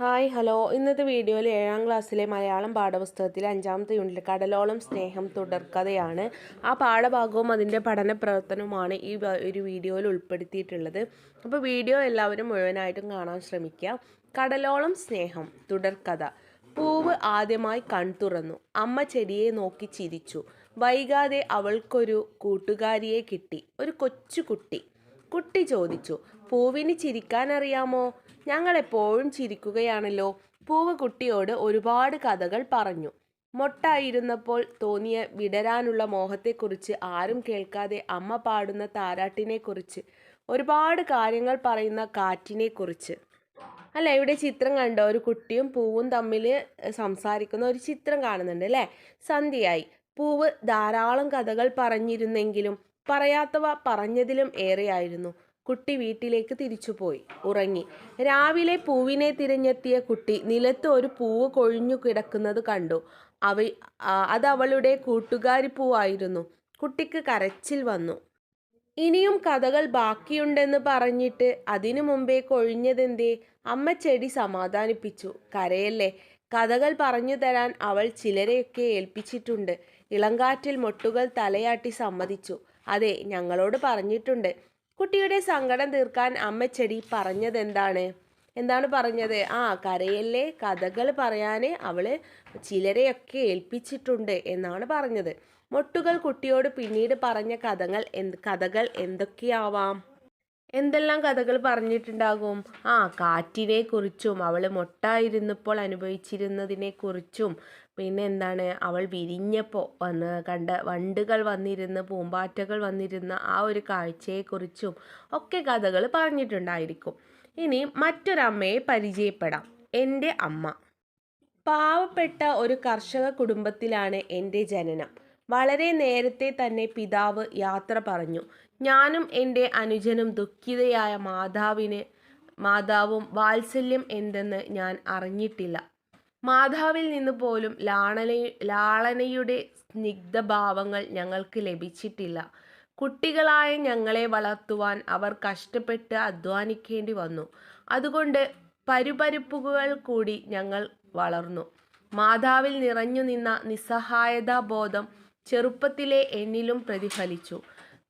Hi hello. ഇന്നത്തെ വീഡിയോയിൽ ഏഴാം ക്ലാസ്സിലെ മലയാളം പാഠപുസ്തകത്തിലെ അഞ്ചാമത്തെ യൂണിറ്റ് കടലോളം സ്നേഹം തുടർക്കഥയാണ്. ആ പാഠഭാഗവും അതിന്റെ പഠന പ്രവർത്തനവുമാണ് ഈ ഒരു വീഡിയോയിൽ ഉൾപ്പെടുത്തിയിട്ടുള്ളത്. അപ്പോൾ വീഡിയോ എല്ലാവരും മുഴുവനായിട്ടും കാണാൻ ശ്രമിക്കുക. കടലോളം സ്നേഹം തുടർക്കഥ. പൂവ് ആദ്യമായി കൺതുറന്നു അമ്മ ചെടിയെ നോക്കി ചിരിച്ചു. വൈകാതെ അവൾക്കൊരു കൂട്ടുകാരിയെ കിട്ടി. ഒരു കൊച്ചു കുട്ടി. കുട്ടി ചോദിച്ചു പൂവിന് ഞങ്ങൾ എപ്പോഴും ചിരിക്കുകയാണല്ലോ. പൂവ് കുട്ടിയോട് ഒരുപാട് കഥകൾ പറഞ്ഞു. മൊട്ടായിരുന്നപ്പോൾ തോന്നിയ വിടരാനുള്ള മോഹത്തെക്കുറിച്ച് ആരും കേൾക്കാതെ അമ്മ പാടുന്ന താരാട്ടിനെക്കുറിച്ച് ഒരുപാട് കാര്യങ്ങൾ പറയുന്ന കാറ്റിനെക്കുറിച്ച്. അല്ല? ഇവിടെ ചിത്രം കണ്ടോ? ഒരു കുട്ടിയും പൂവും തമ്മിൽ സംസാരിക്കുന്ന ഒരു ചിത്രം കാണുന്നുണ്ട് അല്ലേ? സന്ധ്യയായി. പൂവ് ധാരാളം കഥകൾ പറഞ്ഞിരുന്നെങ്കിലും പറയാത്തവ പറഞ്ഞതിലും ഏറെയായിരുന്നു. കുട്ടി വീട്ടിലേക്ക് തിരിച്ചുപോയി ഉറങ്ങി. രാവിലെ പൂവിനെ തിരഞ്ഞെത്തിയ കുട്ടി നിലത്ത് ഒരു പൂവ് കൊഴിഞ്ഞു കിടക്കുന്നത് കണ്ടു. അവ അത് അവളുടെ കൂട്ടുകാരി പൂവായിരുന്നു കുട്ടിക്ക് കരച്ചിൽ വന്നു. ഇനിയും കഥകൾ ബാക്കിയുണ്ടെന്ന് പറഞ്ഞിട്ട് അതിനു മുമ്പേ കൊഴിഞ്ഞതെന്തേ? അമ്മ ചെടി സമാധാനിപ്പിച്ചു. കരയല്ലേ? കഥകൾ പറഞ്ഞു തരാൻ അവൾ ചിലരെയൊക്കെ ഏൽപ്പിച്ചിട്ടുണ്ട്. ഇളങ്കാറ്റിൽ മൊട്ടുകൾ തലയാട്ടി സമ്മതിച്ചു. അതെ ഞങ്ങളോട് പറഞ്ഞിട്ടുണ്ട്. കുട്ടിയുടെ സങ്കടം തീർക്കാൻ അമ്മച്ചെടി ചെടി പറഞ്ഞതെന്താണ്? എന്താണ് പറഞ്ഞത്? ആ കരയല്ലേ കഥകൾ പറയാൻ അവൾ ചിലരെയൊക്കെ ഏൽപ്പിച്ചിട്ടുണ്ട് എന്നാണ് പറഞ്ഞത്. മൊട്ടുകൾ കുട്ടിയോട് പിന്നീട് പറഞ്ഞ കഥകൾ എന്ത് കഥകൾ എന്തൊക്കെയാവാം? എന്തെല്ലാം കഥകൾ പറഞ്ഞിട്ടുണ്ടാകും? ആ കാറ്റിനെ കുറിച്ചും അവൾ മൊട്ടായിരുന്നപ്പോൾ അനുഭവിച്ചിരുന്നതിനെ കുറിച്ചും. പിന്നെ എന്താണ്? അവൾ വിരിഞ്ഞപ്പോൾ വന്ന് കണ്ട വണ്ടുകൾ വന്നിരുന്ന് പൂമ്പാറ്റകൾ വന്നിരുന്ന ആ ഒരു കാഴ്ചയെക്കുറിച്ചും ഒക്കെ കഥകൾ പറഞ്ഞിട്ടുണ്ടായിരിക്കും. ഇനി മറ്റൊരമ്മയെ പരിചയപ്പെടാം. എന്റെ അമ്മ. പാവപ്പെട്ട ഒരു കർഷക കുടുംബത്തിലാണ് എന്റെ ജനനം. വളരെ നേരത്തെ തന്നെ പിതാവ് യാത്ര പറഞ്ഞു. ഞാനും എന്റെ അനുജനും ദുഃഖിതയായ മാതാവിന് മാതാവും വാത്സല്യം എന്തെന്ന് ഞാൻ അറിഞ്ഞിട്ടില്ല. മാതാവിൽ നിന്ന് പോലും ലാളന ലാളനയുടെ സ്നിഗ്ധഭാവങ്ങൾ ഞങ്ങൾക്ക് ലഭിച്ചിട്ടില്ല. കുട്ടികളായ ഞങ്ങളെ വളർത്തുവാൻ അവർ കഷ്ടപ്പെട്ട് അധ്വാനിക്കേണ്ടി വന്നു. അതുകൊണ്ട് പരുപരുപ്പുകൾ കൂടി ഞങ്ങൾ വളർന്നു. മാതാവിൽ നിറഞ്ഞു നിന്ന നിസ്സഹായതാ ബോധം ചെറുപ്പത്തിലെ എന്നിലും പ്രതിഫലിച്ചു.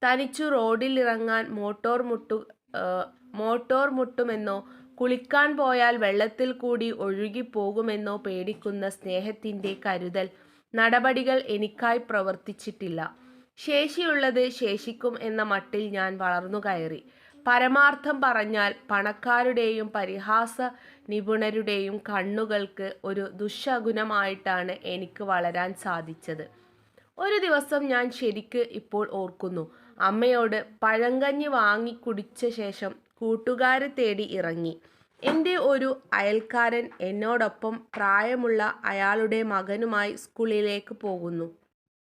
തനിച്ചു റോഡിൽ ഇറങ്ങാൻ മോട്ടോർ മുട്ടു മോട്ടോർ മുട്ടുമെന്നോ കുളിക്കാൻ പോയാൽ വെള്ളത്തിൽ കൂടി ഒഴുകിപ്പോകുമെന്നോ പേടിക്കുന്ന സ്നേഹത്തിന്റെ കരുതൽ. നടപടികൾ എനിക്കായി പ്രവർത്തിച്ചിട്ടില്ല. ശേഷിയുള്ളത് ശേഷിക്കും എന്ന മട്ടിൽ ഞാൻ വളർന്നു കയറി. പരമാർത്ഥം പറഞ്ഞാൽ പണക്കാരുടെയും പരിഹാസ നിപുണരുടെയും കണ്ണുകൾക്ക് ഒരു ദുശകുനമായിട്ടാണ് എനിക്ക് വളരാൻ സാധിച്ചത്. ഒരു ദിവസം ഞാൻ ശരിക്ക് ഇപ്പോൾ ഓർക്കുന്നു. അമ്മയോട് പഴങ്കഞ്ഞി വാങ്ങി കുടിച്ച ശേഷം കൂട്ടുകാരെ തേടി ഇറങ്ങി. എന്റെ ഒരു അയൽക്കാരൻ എന്നോടൊപ്പം പ്രായമുള്ള അയാളുടെ മകനുമായി സ്കൂളിലേക്ക് പോകുന്നു.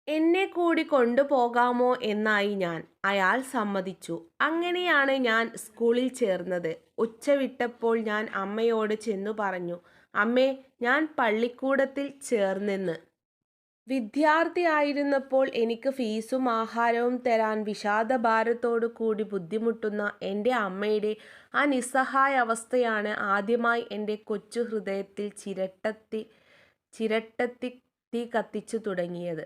എന്നെ കൂടി കൊണ്ടുപോകാമോ എന്നായി ഞാൻ. അയാൾ സമ്മതിച്ചു. അങ്ങനെയാണ് ഞാൻ സ്കൂളിൽ ചേർന്നത്. ഉച്ചവിട്ടപ്പോൾ ഞാൻ അമ്മയോട് ചെന്നു പറഞ്ഞു അമ്മേ ഞാൻ പള്ളിക്കൂടത്തിൽ ചേർന്നെന്ന്. വിദ്യാർത്ഥിയായിരുന്നപ്പോൾ എനിക്ക് ഫീസും ആഹാരവും തരാൻ വിഷാദഭാരത്തോടു കൂടി ബുദ്ധിമുട്ടുന്ന എന്റെ അമ്മയുടെ ആ നിസ്സഹായ അവസ്ഥയാണ് ആദ്യമായി എന്റെ കൊച്ചു ഹൃദയത്തിൽ ചിരട്ടത്തി ചിരട്ടത്തി തീ കത്തിച്ചു തുടങ്ങിയത്.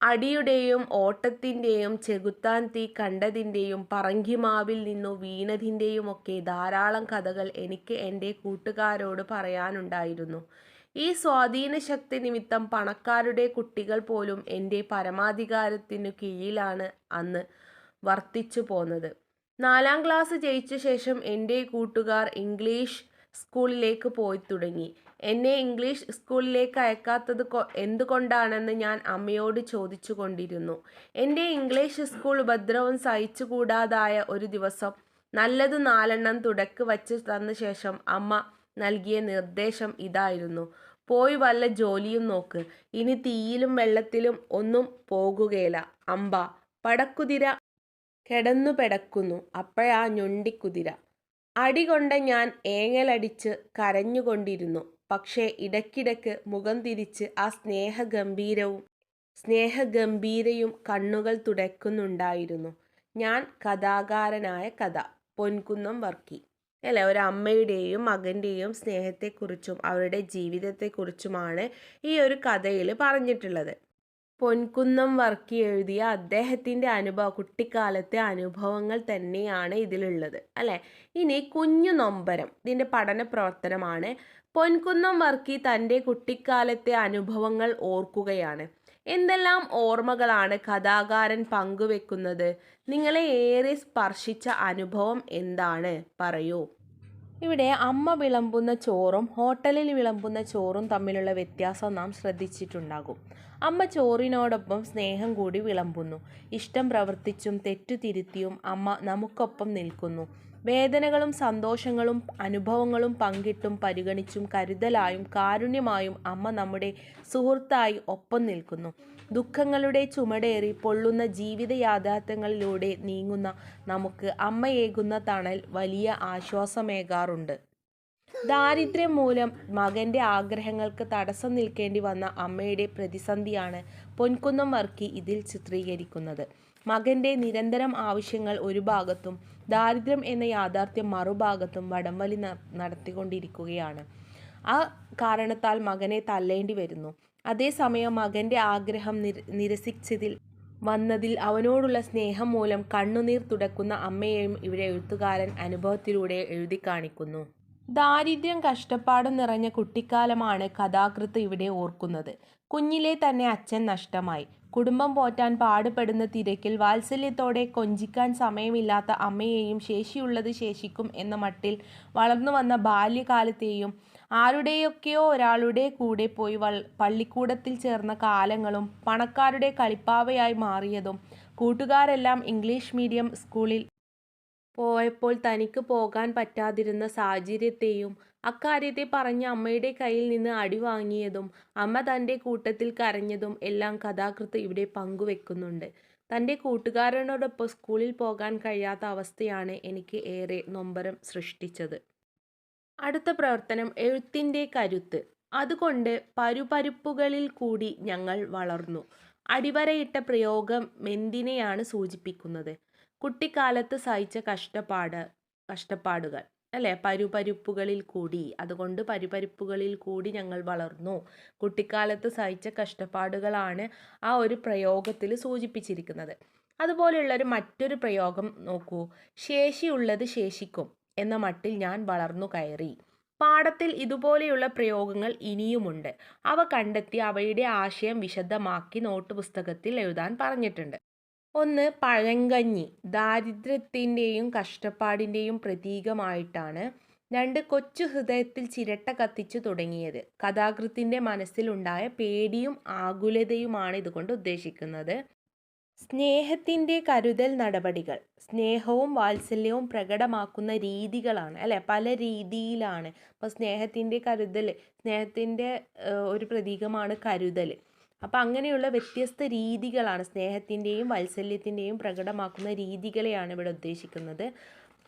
അടിയുടെയും ഓട്ടത്തിന്റെയും ചെകുത്താൻ തീ കണ്ടതിന്റെയും പറങ്കിമാവിൽ നിന്നു വീണതിന്റെയും ഒക്കെ ധാരാളം കഥകൾ എനിക്ക് എന്റെ കൂട്ടുകാരോട് പറയാനുണ്ടായിരുന്നു. ഈ സ്വാധീന ശക്തി നിമിത്തം പണക്കാരുടെ കുട്ടികൾ പോലും എന്റെ പരമാധികാരത്തിനു കീഴിലാണ് അന്ന് വർത്തിച്ചു പോന്നത്. നാലാം ക്ലാസ് ജയിച്ച ശേഷം എന്റെ കൂട്ടുകാർ ഇംഗ്ലീഷ് സ്കൂളിലേക്ക് പോയി തുടങ്ങി. എന്നെ ഇംഗ്ലീഷ് സ്കൂളിലേക്ക് അയക്കാത്തത് എന്തുകൊണ്ടാണെന്ന് ഞാൻ അമ്മയോട് ചോദിച്ചു കൊണ്ടിരുന്നു. എന്റെ ഇംഗ്ലീഷ് സ്കൂൾ ഉപദ്രവം സഹിച്ചുകൂടാതായ ഒരു ദിവസം നല്ലത് നാലെണ്ണം തുടക്ക് വച്ച് തന്ന ശേഷം അമ്മ നൽകിയ നിർദ്ദേശം ഇതായിരുന്നു. പോയി വല്ല ജോലിയും നോക്ക്. ഇനി തീയിലും വെള്ളത്തിലും ഒന്നും പോകുകയില്ല അമ്പ. പടക്കുതിര കിടന്നു പെടക്കുന്നു. അപ്പോഴാ ഞൊണ്ടിക്കുതിര. അടികൊണ്ട ഞാൻ ഏങ്ങലടിച്ച് കരഞ്ഞുകൊണ്ടിരുന്നു. പക്ഷേ ഇടയ്ക്കിടയ്ക്ക് മുഖം തിരിച്ച് ആ സ്നേഹഗംഭീരവും സ്നേഹഗംഭീരയും കണ്ണുകൾ തുടയ്ക്കുന്നുണ്ടായിരുന്നു. ഞാൻ കഥാകാരനായ കഥ. പൊൻകുന്നം വർക്കി. അല്ലേ? ഒരു അമ്മയുടെയും മകന്റെയും സ്നേഹത്തെക്കുറിച്ചും അവരുടെ ജീവിതത്തെക്കുറിച്ചുമാണ് ഈ ഒരു കഥയിൽ പറഞ്ഞിട്ടുള്ളത്. പൊൻകുന്നം വർക്കി എഴുതിയ അദ്ദേഹത്തിന്റെ അനുഭവ കുട്ടിക്കാലത്തെ അനുഭവങ്ങൾ തന്നെയാണ് ഇതിലുള്ളത് അല്ലേ? ഇനി കുഞ്ഞു നൊമ്പരം ഇതിന്റെ പഠന പ്രവർത്തനമാണ്. പൊൻകുന്നം വർക്കി തന്റെ കുട്ടിക്കാലത്തെ അനുഭവങ്ങൾ ഓർക്കുകയാണ്. എന്തെല്ലാം ഓർമ്മകളാണ് കഥാകാരൻ പങ്കുവെക്കുന്നത്? നിങ്ങളെ ഏറെ സ്പർശിച്ച അനുഭവം എന്താണ്? പറയൂ. ഇവിടെ അമ്മ വിളമ്പുന്ന ചോറും ഹോട്ടലിൽ വിളമ്പുന്ന ചോറും തമ്മിലുള്ള വ്യത്യാസം നാം ശ്രദ്ധിച്ചിട്ടുണ്ടാകും. അമ്മ ചോറിനോടൊപ്പം സ്നേഹം കൂടി വിളമ്പുന്നു. ഇഷ്ടം പ്രവർത്തിച്ചും തെറ്റു തിരുത്തിയും അമ്മ നമുക്കൊപ്പം നിൽക്കുന്നു. വേദനകളും സന്തോഷങ്ങളും അനുഭവങ്ങളും പങ്കിട്ടും പരിഗണിച്ചും കരുതലായും കാരുണ്യമായും അമ്മ നമ്മുടെ സുഹൃത്തായി ഒപ്പം നിൽക്കുന്നു. ദുഃഖങ്ങളുടെ ചുമടേറി പൊള്ളുന്ന ജീവിത യാഥാർത്ഥ്യങ്ങളിലൂടെ നീങ്ങുന്ന നമുക്ക് അമ്മയേകുന്ന തണൽ വലിയ ആശ്വാസമേകാറുണ്ട്. ദാരിദ്ര്യം മൂലം മകന്റെ ആഗ്രഹങ്ങൾക്ക് തടസ്സം നിൽക്കേണ്ടി വന്ന അമ്മയുടെ പ്രതിസന്ധിയാണ് പൊൻകുന്നം വർക്കി ഇതിൽ ചിത്രീകരിക്കുന്നത്. മകന്റെ നിരന്തരം ആവശ്യങ്ങൾ ഒരു ഭാഗത്തും ദാരിദ്ര്യം എന്ന യാഥാർത്ഥ്യം മറുഭാഗത്തും വടംവലി നടത്തിക്കൊണ്ടിരിക്കുകയാണ്. ആ കാരണത്താൽ മകനെ തല്ലേണ്ടി വരുന്നു. അതേസമയം മകന്റെ ആഗ്രഹം നിരസിച്ചതിൽ വന്നതിൽ അവനോടുള്ള സ്നേഹം മൂലം കണ്ണുനീർ തുടക്കുന്ന അമ്മയെയും ഇവിടെ എഴുത്തുകാരൻ അനുഭവത്തിലൂടെ എഴുതി കാണിക്കുന്നു ദാരിദ്ര്യം കഷ്ടപ്പാടും നിറഞ്ഞ കുട്ടിക്കാലമാണ് കഥാകൃത്ത് ഇവിടെ ഓർക്കുന്നത്. കുഞ്ഞിലെ തന്നെ അച്ഛൻ നഷ്ടമായി. കുടുംബം പോറ്റാൻ പാടുപെടുന്ന തിരക്കിൽ വാത്സല്യത്തോടെ കൊഞ്ചിക്കാൻ സമയമില്ലാത്ത അമ്മയെയും ശേഷിയുള്ളത് ശേഷിക്കും എന്ന മട്ടിൽ വളർന്നു വന്ന ബാല്യകാലത്തെയും ആരുടെയൊക്കെയോ ഒരാളുടെ കൂടെ പോയി വൾ പള്ളിക്കൂടത്തിൽ ചേർന്ന കാലങ്ങളും പണക്കാരുടെ കളിപ്പാവയായി മാറിയതും കൂട്ടുകാരെല്ലാം ഇംഗ്ലീഷ് മീഡിയം സ്കൂളിൽ പോയപ്പോൾ തനിക്ക് പോകാൻ പറ്റാതിരുന്ന സാഹചര്യത്തെയും അക്കാര്യത്തെ പറഞ്ഞ് അമ്മയുടെ കയ്യിൽ നിന്ന് അടി വാങ്ങിയതും അമ്മ തന്റെ കൂട്ടത്തിൽ കരഞ്ഞതും എല്ലാം കഥാകൃത്ത് ഇവിടെ പങ്കുവെക്കുന്നുണ്ട്. തന്റെ കൂട്ടുകാരനോടൊപ്പം സ്കൂളിൽ പോകാൻ കഴിയാത്ത അവസ്ഥയാണ് എനിക്ക് ഏറെ നൊമ്പരം സൃഷ്ടിച്ചത്. അടുത്ത പ്രവർത്തനം എഴുത്തിന്റെ കരുത്ത്. അതുകൊണ്ട് പരുപരുപ്പുകളിൽ കൂടി ഞങ്ങൾ വളർന്നു. അടിവരയിട്ട പ്രയോഗം മെന്തിനെയാണ് സൂചിപ്പിക്കുന്നത്. കുട്ടിക്കാലത്ത് സഹിച്ച കഷ്ടപ്പാട് കഷ്ടപ്പാടുകൾ അല്ലേ? പരുപരുപ്പുകളിൽ കൂടി. അതുകൊണ്ട് പരുപരുപ്പുകളിൽ കൂടി ഞങ്ങൾ വളർന്നു. കുട്ടിക്കാലത്ത് സഹിച്ച കഷ്ടപ്പാടുകളാണ് ആ ഒരു പ്രയോഗത്തിൽ സൂചിപ്പിച്ചിരിക്കുന്നത്. അതുപോലെയുള്ളൊരു മറ്റൊരു പ്രയോഗം നോക്കൂ. ശേഷിയുള്ളത് ശേഷിക്കും എന്ന മട്ടിൽ ഞാൻ വളർന്നു കയറി. പാഠത്തിൽ ഇതുപോലെയുള്ള പ്രയോഗങ്ങൾ ഇനിയുമുണ്ട്. അവ കണ്ടെത്തി അവയുടെ ആശയം വിശദമാക്കി നോട്ട് പുസ്തകത്തിൽ എഴുതാൻ പറഞ്ഞിട്ടുണ്ട്. ഒന്ന് പഴങ്കഞ്ഞി ദാരിദ്ര്യത്തിന്റെയും കഷ്ടപ്പാടിന്റെയും പ്രതീകമായിട്ടാണ് രണ്ട് കൊച്ചു ഹൃദയത്തിൽ ചിരട്ട കത്തിച്ചു തുടങ്ങിയത്. കഥാകൃത്തിന്റെ മനസ്സിലുണ്ടായ പേടിയും ആകുലതയുമാണ് ഇതുകൊണ്ട് ഉദ്ദേശിക്കുന്നത്. സ്നേഹത്തിന്റെ കരുതൽ നടപടികൾ സ്നേഹവും വാത്സല്യവും പ്രകടമാക്കുന്ന രീതികളാണ് അല്ലെ? പല രീതിയിലാണ്. അപ്പോൾ സ്നേഹത്തിന്റെ കരുതൽ സ്നേഹത്തിന്റെ ഒരു പ്രതീകമാണ് കരുതൽ അപ്പോൾ അങ്ങനെയുള്ള വ്യത്യസ്ത രീതികളാണ് സ്നേഹത്തിന്റെയും വാത്സല്യത്തിന്റെയും പ്രകടമാക്കുന്ന രീതികളെയാണ് ഇവിടെ ഉദ്ദേശിക്കുന്നത്.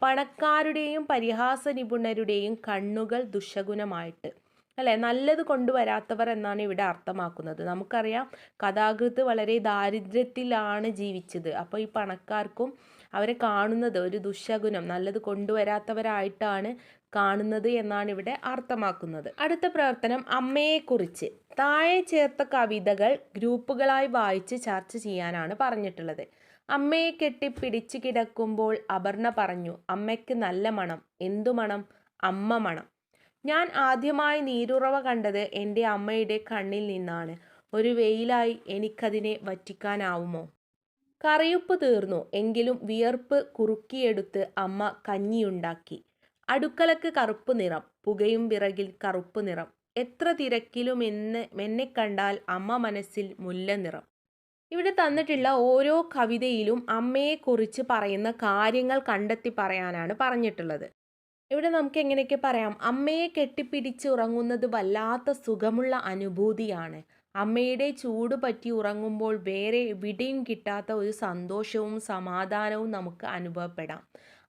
പണക്കാരുടെയും പരിഹാസ നിപുണരുടെയും കണ്ണുകൾ ദുഷഗുണമായിട്ട് അല്ലേ? നല്ലത് കൊണ്ടുവരാത്തവർ എന്നാണ് ഇവിടെ അർത്ഥമാക്കുന്നത്. നമുക്കറിയാം കഥാകൃത്ത് വളരെ ദാരിദ്ര്യത്തിലാണ് ജീവിച്ചത്. അപ്പോൾ ഈ പണക്കാർക്കും അവരെ കാണുന്നത് ഒരു ദുഷഗുണം നല്ലത് കൊണ്ടുവരാത്തവരായിട്ടാണ് കാണുന്നത് എന്നാണ് ഇവിടെ അർത്ഥമാക്കുന്നത്. അടുത്ത പ്രവർത്തനം അമ്മയെക്കുറിച്ച്. താഴെ ചേർത്ത കവിതകൾ ഗ്രൂപ്പുകളായി വായിച്ച് ചർച്ച ചെയ്യാനാണ് പറഞ്ഞിട്ടുള്ളത്. അമ്മയെ കെട്ടി പിടിച്ചു കിടക്കുമ്പോൾ അപർണ പറഞ്ഞു അമ്മയ്ക്ക് നല്ല മണം. എന്തു മണം? അമ്മ മണം. ഞാൻ ആദ്യമായി നീരുറവ കണ്ടത് എന്റെ അമ്മയുടെ കണ്ണിൽ നിന്നാണ്. ഒരു വെയിലായി എനിക്കതിനെ വറ്റിക്കാനാവുമോ? കറിയുപ്പ് തീർന്നു. എങ്കിലും വിയർപ്പ് കുറുക്കിയെടുത്ത് അമ്മ കഞ്ഞിയുണ്ടാക്കി. അടുക്കളക്ക് കറുപ്പ് നിറം പുകയും വിറകിൽ കറുപ്പ് നിറം. എത്ര തിരക്കിലും എന്ന് എന്നെ കണ്ടാൽ അമ്മ മനസ്സിൽ മുല്ല നിറം ഇവിടെ തന്നിട്ടുള്ള ഓരോ കവിതയിലും അമ്മയെക്കുറിച്ച് പറയുന്ന കാര്യങ്ങൾ കണ്ടെത്തി പറയാനാണ് പറഞ്ഞിട്ടുള്ളത്. ഇവിടെ നമുക്ക് എങ്ങനെയൊക്കെ പറയാം? അമ്മയെ കെട്ടിപ്പിടിച്ച് ഉറങ്ങുന്നത് വല്ലാത്ത സുഖമുള്ള അനുഭൂതിയാണ്. അമ്മയുടെ ചൂട് പറ്റി ഉറങ്ങുമ്പോൾ വേറെ എവിടെയും കിട്ടാത്ത ഒരു സന്തോഷവും സമാധാനവും നമുക്ക് അനുഭവപ്പെടാം.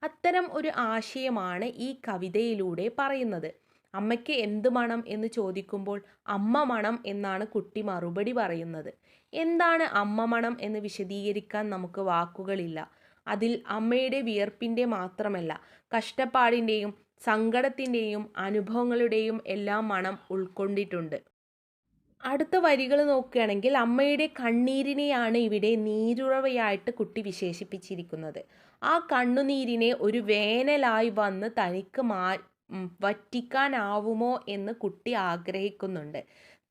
അത്തരം ഒരു ആശയമാണ് ഈ കവിതയിലൂടെ പറയുന്നത്. അമ്മയ്ക്ക് എന്ത് മണം എന്ന് ചോദിക്കുമ്പോൾ അമ്മ മണം എന്നാണ് കുട്ടി മറുപടി പറയുന്നത്. എന്താണ് അമ്മ മണം എന്ന് വിശദീകരിക്കാൻ നമുക്ക് വാക്കുകളില്ല. അതിൽ അമ്മയുടെ വിയർപ്പിന്റെ മാത്രമല്ല കഷ്ടപ്പാടിന്റെയും സങ്കടത്തിന്റെയും അനുഭവങ്ങളുടെയും എല്ലാം മണം ഉൾക്കൊണ്ടിട്ടുണ്ട്. അടുത്ത വരികൾ നോക്കുകയാണെങ്കിൽ അമ്മയുടെ കണ്ണീരിനെയാണ് ഇവിടെ നീരുറവയായിട്ട് കുട്ടി വിശേഷിപ്പിച്ചിരിക്കുന്നത്. ആ കണ്ണുനീരിനെ ഒരു വേനലായി വന്ന് തനിക്ക് മാ വറ്റിക്കാനാവുമോ എന്ന് കുട്ടി ആഗ്രഹിക്കുന്നുണ്ട്.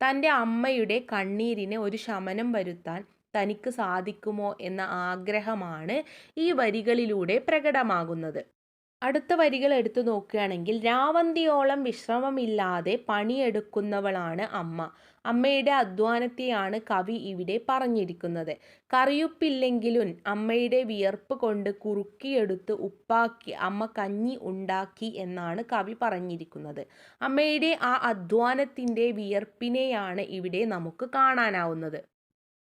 തന്റെ അമ്മയുടെ കണ്ണീരിന് ഒരു ശമനം വരുത്താൻ തനിക്ക് സാധിക്കുമോ എന്ന ആഗ്രഹമാണ് ഈ വരികളിലൂടെ പ്രകടമാകുന്നത്. അടുത്ത വരികൾ എടുത്തു നോക്കുകയാണെങ്കിൽ രാവന്തിയോളം വിശ്രമമില്ലാതെ പണിയെടുക്കുന്നവളാണ് അമ്മ. അമ്മയുടെ അധ്വാനത്തെയാണ് കവി ഇവിടെ പറഞ്ഞിരിക്കുന്നത്. കറിയുപ്പില്ലെങ്കിലും അമ്മയുടെ വിയർപ്പ് കൊണ്ട് കുറുക്കിയെടുത്ത് ഉപ്പാക്കി അമ്മ കഞ്ഞി ഉണ്ടാക്കി എന്നാണ് കവി പറഞ്ഞിരിക്കുന്നത്. അമ്മയുടെ ആ അധ്വാനത്തിന്റെ വിയർപ്പിനെയാണ് ഇവിടെ നമുക്ക് കാണാനാവുന്നത്.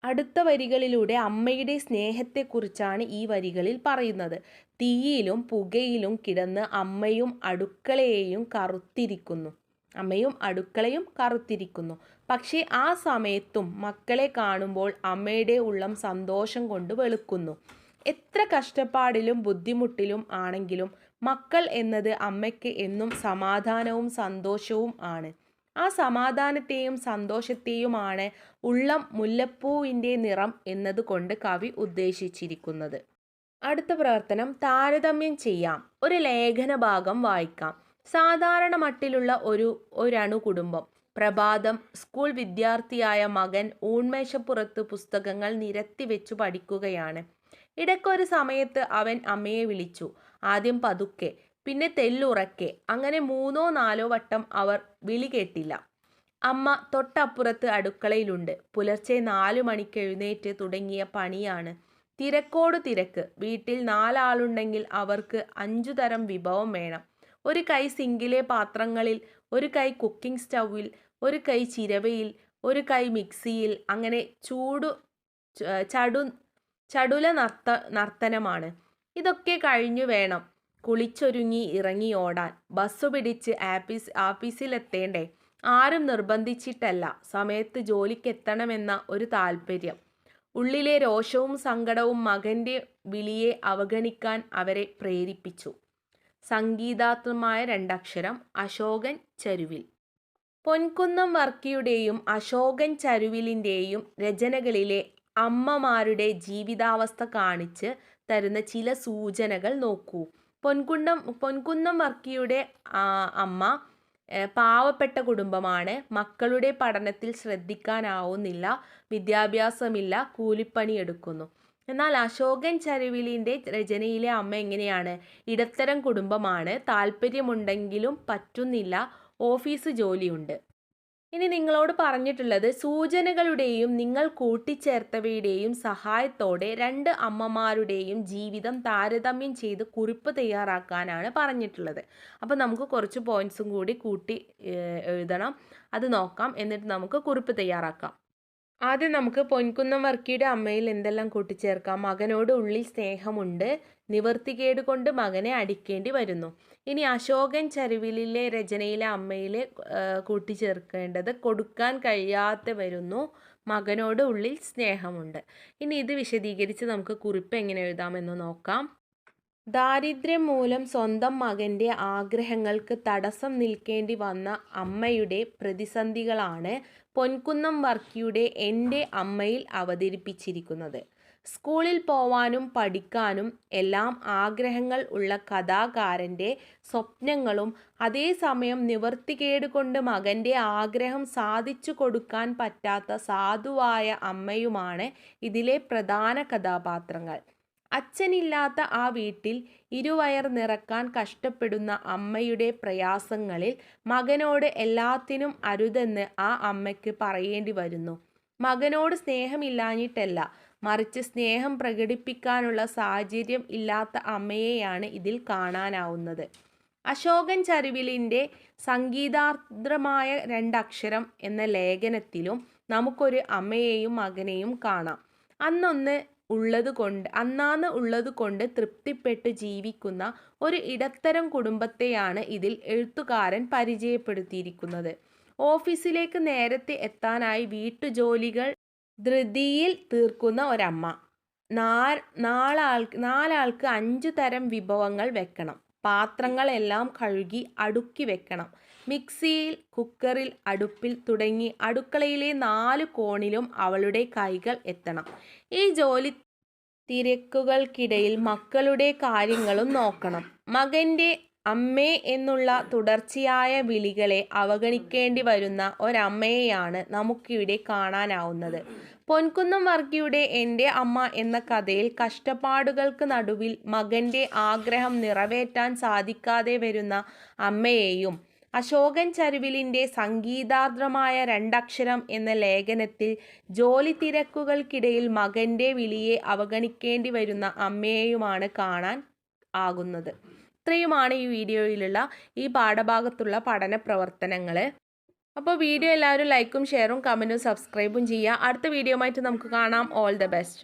അടുത്ത വരികളിലൂടെ അമ്മയുടെ സ്നേഹത്തെക്കുറിച്ചാണ് ഈ വരികളിൽ പറയുന്നത്. തീയിലും പുകയിലും കിടന്ന് അമ്മയും അടുക്കളയെയും കറുത്തിരിക്കുന്നു. അമ്മയും അടുക്കളയും കറുത്തിരിക്കുന്നു. പക്ഷേ ആ സമയത്തും മക്കളെ കാണുമ്പോൾ അമ്മയുടെ ഉള്ളം സന്തോഷം കൊണ്ട് വെളുക്കുന്നു. എത്ര കഷ്ടപ്പാടിലും ബുദ്ധിമുട്ടിലും ആണെങ്കിലും മക്കൾ എന്നത് അമ്മയ്ക്ക് എന്നും സമാധാനവും സന്തോഷവും ആണ്. ആ സമാധാനത്തെയും സന്തോഷത്തെയുമാണ് ഉള്ളം മുല്ലപ്പൂവിന്റെ നിറം എന്നതുകൊണ്ട് കവി ഉദ്ദേശിച്ചിരിക്കുന്നത്. അടുത്ത പ്രവർത്തനം താരതമ്യം ചെയ്യാം. ഒരു ലേഖന ഭാഗം വായിക്കാം. സാധാരണ മട്ടിലുള്ള ഒരു ഒരണു കുടുംബം. പ്രഭാതം സ്കൂൾ വിദ്യാർത്ഥിയായ മകൻ ഊൺമേശപ്പുറത്ത് പുസ്തകങ്ങൾ നിരത്തി വെച്ചു പഠിക്കുകയാണ്. ഇടയ്ക്കൊരു സമയത്ത് അവൻ അമ്മയെ വിളിച്ചു. ആദ്യം പതുക്കെ പിന്നെ തെല്ലുറക്കെ. അങ്ങനെ മൂന്നോ നാലോ വട്ടം അവർ വിളി കേട്ടില്ല. അമ്മ തൊട്ടപ്പുറത്ത് അടുക്കളയിലുണ്ട്. പുലർച്ചെ നാലു മണിക്ക് എഴുന്നേറ്റ് തുടങ്ങിയ പണിയാണ്. തിരക്കോട് തിരക്ക്. വീട്ടിൽ നാലാളുണ്ടെങ്കിൽ അവർക്ക് അഞ്ചു തരം വിഭവം വേണം. ഒരു കൈ സിങ്കിലെ പാത്രങ്ങളിൽ ഒരു കൈ കുക്കിംഗ് സ്റ്റൗവിൽ ഒരു കൈ ചിരവയിൽ ഒരു കൈ മിക്സിയിൽ അങ്ങനെ ചൂടു ചടു ചടുല നർത്ത നർത്തനമാണ്. ഇതൊക്കെ കഴിഞ്ഞു വേണം. കുളിച്ചൊരുങ്ങി ഇറങ്ങി ഓടാൻ. ബസ് പിടിച്ച് ആപ്പീസ് ആഫീസിലെത്തേണ്ടേ ആരും നിർബന്ധിച്ചിട്ടല്ല. സമയത്ത് ജോലിക്കെത്തണമെന്ന ഒരു താല്പര്യം ഉള്ളിലെ രോഷവും സങ്കടവും മകന്റെ വിളിയെ അവഗണിക്കാൻ അവരെ പ്രേരിപ്പിച്ചു. സംഗീതാത്മകമായ രണ്ടക്ഷരം അശോകൻ ചരുവിൽ. പൊൻകുന്നം വർക്കിയുടെയും അശോകൻ ചരുവിലിന്റെയും രചനകളിലെ അമ്മമാരുടെ ജീവിതാവസ്ഥ കാണിച്ച് തരുന്ന ചില സൂചനകൾ നോക്കൂ. പൊൻകുന്നം പൊൻകുന്നം വർക്കിയുടെ അമ്മ പാവപ്പെട്ട കുടുംബമാണ്. മക്കളുടെ പഠനത്തിൽ ശ്രദ്ധിക്കാനാവുന്നില്ല വിദ്യാഭ്യാസമില്ല കൂലിപ്പണി എടുക്കുന്നു എന്നാൽ അശോകൻ ചരുവിലിന്റെ രചനയിലെ അമ്മ എങ്ങനെയാണ്? ഇടത്തരം കുടുംബമാണ് താല്പര്യമുണ്ടെങ്കിലും പറ്റുന്നില്ല ഓഫീസ് ജോലിയുണ്ട്. ഇനി നിങ്ങളോട് പറഞ്ഞിട്ടുള്ളത് സൂചനകളുടെയും നിങ്ങൾ കൂട്ടിച്ചേർത്തവയുടെയും സഹായത്തോടെ രണ്ട് അമ്മമാരുടെയും ജീവിതം താരതമ്യം ചെയ്ത് കുറിപ്പ് തയ്യാറാക്കാനാണ് പറഞ്ഞിട്ടുള്ളത്. അപ്പോൾ നമുക്ക് കുറച്ച് പോയിന്റ്സും കൂടി കൂട്ടി എഴുതണം. അത് നോക്കാം. എന്നിട്ട് നമുക്ക് കുറിപ്പ് തയ്യാറാക്കാം. ആദ്യം നമുക്ക് പൊൻകുന്നം വർക്കിയുടെ അമ്മയിൽ എന്തെല്ലാം കൂട്ടിച്ചേർക്കാം? മകനോട് ഉള്ളിൽ സ്നേഹമുണ്ട്. നിവർത്തികേട് കൊണ്ട് മകനെ അടിക്കേണ്ടി വരുന്നു. ഇനി അശോകൻ ചരുവിലിലെ രചനയിലെ അമ്മയിൽ കൂട്ടിച്ചേർക്കേണ്ടത് കൊടുക്കാൻ കഴിയാതെ വരുന്നു. മകനോട് ഉള്ളിൽ സ്നേഹമുണ്ട്. ഇനി ഇത് വിശദീകരിച്ച് നമുക്ക് കുറിപ്പ് എങ്ങനെ എഴുതാമെന്ന് നോക്കാം. ദാരിദ്ര്യം മൂലം സ്വന്തം മകന്റെ ആഗ്രഹങ്ങൾക്ക് തടസ്സം നിൽക്കേണ്ടി വന്ന അമ്മയുടെ പ്രതിസന്ധികളാണ് പൊൻകുന്നം വർക്കിയുടെ എന്റെ അമ്മയിൽ അവതരിപ്പിച്ചിരിക്കുന്നത്. സ്കൂളിൽ പോവാനും പഠിക്കാനും എല്ലാം ആഗ്രഹങ്ങൾ ഉള്ള കഥാകാരന്റെ സ്വപ്നങ്ങളും അതേസമയം നിവർത്തികേട് കൊണ്ട് മകന്റെ ആഗ്രഹം സാധിച്ചു കൊടുക്കാൻ പറ്റാത്ത സാധുവായ അമ്മയുമാണ് ഇതിലെ പ്രധാന കഥാപാത്രങ്ങൾ. അച്ഛനില്ലാത്ത ആ വീട്ടിൽ ഇരുവയർ നിറക്കാൻ കഷ്ടപ്പെടുന്ന അമ്മയുടെ പ്രയാസങ്ങളിൽ മകനോട് എല്ലാത്തിനും അരുതെന്ന് ആ അമ്മയ്ക്ക് പറയേണ്ടി വരുന്നു. മകനോട് സ്നേഹമില്ലാഞ്ഞിട്ടല്ല മറിച്ച് സ്നേഹം പ്രകടിപ്പിക്കാനുള്ള സാഹചര്യം ഇല്ലാത്ത അമ്മയെയാണ് ഇതിൽ കാണാനാവുന്നത്. അശോകൻ ചരുവിലിന്റെ സംഗീതാർദ്രമായ രണ്ടക്ഷരം എന്ന ലേഖനത്തിലും നമുക്കൊരു അമ്മയെയും മകനെയും കാണാം. അന്നൊന്ന് ഉള്ളത് കൊണ്ട് അന്നാന്ന് ഉള്ളത് കൊണ്ട് തൃപ്തിപ്പെട്ട് ജീവിക്കുന്ന ഒരു ഇടത്തരം കുടുംബത്തെയാണ് ഇതിൽ എഴുത്തുകാരൻ പരിചയപ്പെടുത്തിയിരിക്കുന്നത്. ഓഫീസിലേക്ക് നേരത്തെ എത്താനായി വീട്ടുജോലികൾ ധൃതിയിൽ തീർക്കുന്ന ഒരമ്മ. നാ നാലാൾക്ക് നാലാൾക്ക് അഞ്ചു തരം വിഭവങ്ങൾ വെക്കണം. പാത്രങ്ങളെല്ലാം കഴുകി അടുക്കി വെക്കണം. മിക്സിയിൽ കുക്കറിൽ അടുപ്പിൽ തുടങ്ങി അടുക്കളയിലെ നാല് കോണിലും അവളുടെ കൈകൾ എത്തണം. ഈ ജോലി തിരക്കുകൾക്കിടയിൽ മക്കളുടെ കാര്യങ്ങളും നോക്കണം. മകന്റെ അമ്മേ എന്നുള്ള തുടർച്ചയായ വിളികളെ അവഗണിക്കേണ്ടി വരുന്ന ഒരമ്മയെയാണ് നമുക്കിവിടെ കാണാനാവുന്നത്. പൊൻകുന്നം വർഗിയുടെ എന്റെ അമ്മ എന്ന കഥയിൽ കഷ്ടപ്പാടുകൾക്ക് നടുവിൽ മകന്റെ ആഗ്രഹം നിറവേറ്റാൻ സാധിക്കാതെ വരുന്ന അമ്മയെയും അശോകൻ ചരുവിലിന്റെ സംഗീതാർദ്രമായ രണ്ടക്ഷരം എന്ന ലേഖനത്തിൽ ജോലി തിരക്കുകൾക്കിടയിൽ മകന്റെ വിളിയെ അവഗണിക്കേണ്ടി വരുന്ന അമ്മയെയുമാണ് കാണാൻ ആകുന്നത്. ഇത്രയുമാണ് ഈ വീഡിയോയിലുള്ള ഈ പാഠഭാഗത്തുള്ള പഠന പ്രവർത്തനങ്ങൾ അപ്പോൾ വീഡിയോ എല്ലാവരും ലൈക്കും ഷെയറും കമന്റും സബ്സ്ക്രൈബും ചെയ്യുക. അടുത്ത വീഡിയോ ആയിട്ട് നമുക്ക് കാണാം. All the best.